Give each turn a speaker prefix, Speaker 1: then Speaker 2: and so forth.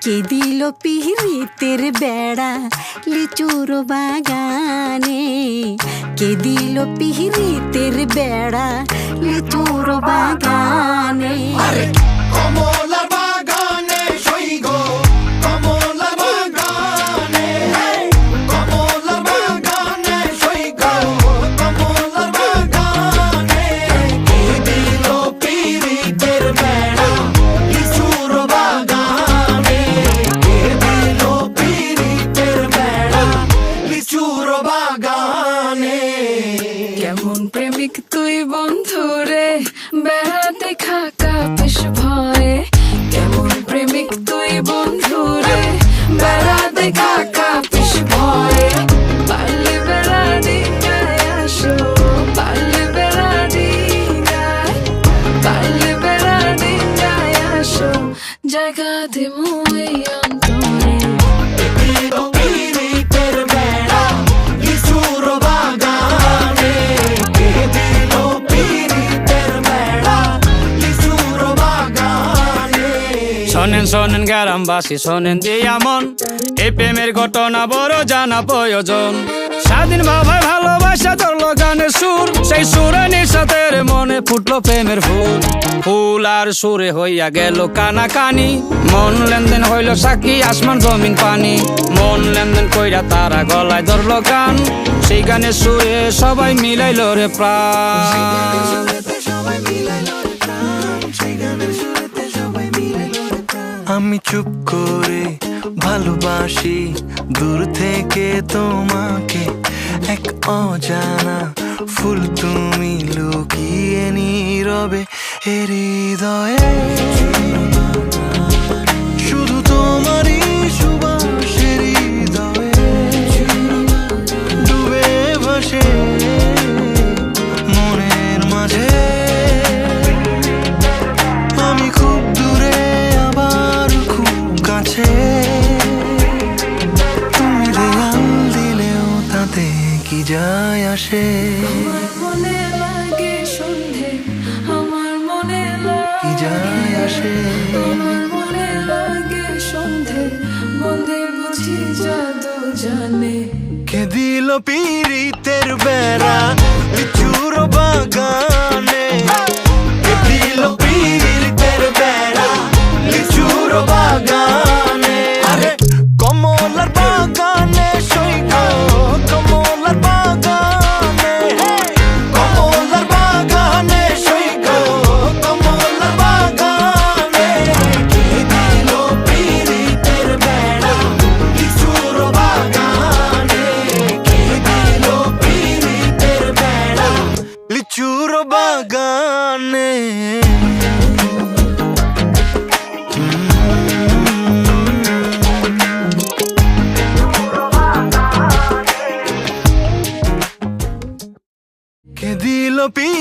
Speaker 1: কে দিল পিহিতের বেড়া? লিচুর বাগানে কে দিল পিহিতের বেড়া? লিচুর বাগানে।
Speaker 2: কেমন প্রেমিক তুই বন্ধু রে? বেড়াতে খাকা বেশ ভয়ে। কেমন প্রেমিক তুই বন্ধু রে? বেড়াতে খাকা বেশ ভয়ে। আসো আসো, জায়গা দিমু
Speaker 3: শোনেন শোনেন গ্রামবাসী, শোনেন দিয়া মন এই প্রেমের ঘটনা বড় জানা প্রয়োজন। স্বাধীন ভাবে ভালোবাসা ধরলো গানের সুর। সেই সুরে নিঃসাতের মনে ফুটলো প্রেমের ফুল। ফুল আর সুরে হইয়া গেল কানা কানি মন লেনদেন হইল সাক্ষী, আসমান জমিন পানি। মন লেনদেন কইরা তারা গলায় ধরলো গান। সেই গানের সুরে সবাই মিলাইল রে প্রাণ।
Speaker 4: আমি চুপ করে ভালোবাসি দূর থেকে তোমাকে এক অজানা ফুল তুমি লুকিয়ে নীরবে হৃদয়ে। তুমি দেয়াল দিলেও তাতে কি যায় আসে
Speaker 2: আমার মনে লাগে সন্ধে আমার মনে
Speaker 4: কি যায় আসে?
Speaker 2: আমার মনে লাগে সন্ধে মন্দির বুঝি জাদু জানে।
Speaker 4: কে দিল পিরিতের বেড়া? Penelope.